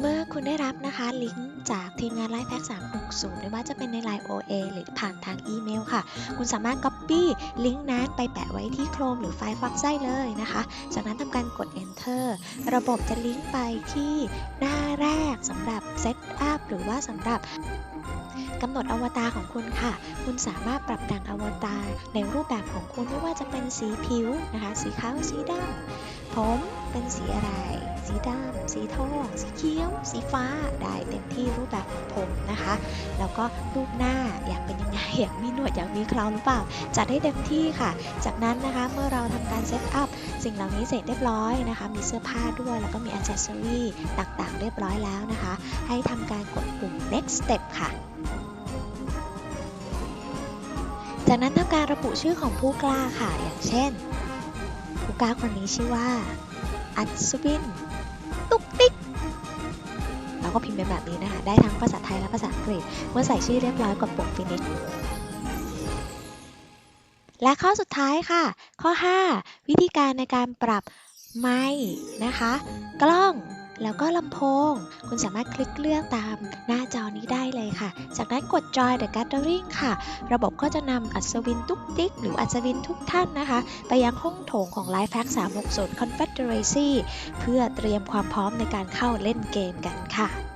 เมื่อคุณได้รับนะคะลิงก์จากทีมงาน Life Hack 360ไม่ว่าจะเป็นใน Line OA หรือผ่านทางอีเมลค่ะ คุณสามารถ Copy ลิงก์นั้นไปแปะไว้ที่ Chrome หรือ Firefox ได้เลยนะคะ จากนั้นทำการกด Enter ระบบจะลิงก์ไปที่หน้าแรกสำหรับ Set Up หรือว่าสำหรับกำหนดอวตารของคุณค่ะ คุณสามารถปรับแต่งอวตารในรูปแบบของคุณไม่ว่าจะเป็นสีผิวนะคะ สีขาว สีดำผมเป็นสีอะไร สีดำสีทอง สีเขียว สีฟ้า ได้เต็มที่รูปแบบของผมนะคะ แล้วก็รูปหน้าอยากเป็นยังไง อยากมีหนวดอยากมีเคราหรือเปล่า จัดให้เต็มที่ค่ะ จากนั้นนะคะเมื่อเราทำการเซตอัพสิ่งเหล่านี้เสร็จเรียบร้อยนะคะ มีเสื้อผ้าด้วยแล้วก็มีอั c เซสซอรีต่างๆ เรียบร้อยแล้วนะคะ ให้ทำการกดปุ่ม next step ค่ะจากนั้นทำการระบุชื่อของผู้กล้าค่ะ อย่างเช่น ผู้กล้าคนนี้ชื่อว่า อัศวิน ตุ๊กติ๊กเราก็พิมพ์เป็นแบบนี้นะคะได้ทั้งภาษาไทยและภาษาอังกฤษ เมื่อใส่ชื่อเรียบร้อยกดปุ่ม finish และข้อสุดท้ายค่ะ ข้อ 5 วิธีการในการปรับไมค์นะคะ กล้อง แล้วก็ลำโพง คุณสามารถคลิกเลือกตามหน้าจอนี้ได้เลยค่ะ จากนั้นกด Join the Gathering ค่ะ ระบบก็จะนำอัศวินตุ๊กติ๊ก หรืออัศวินทุกท่านนะคะ ไปยังห้องโถงของ Life Hack 360 Confederacy เพื่อเตรียมความพร้อมในการเข้าเล่นเกมกันค่ะ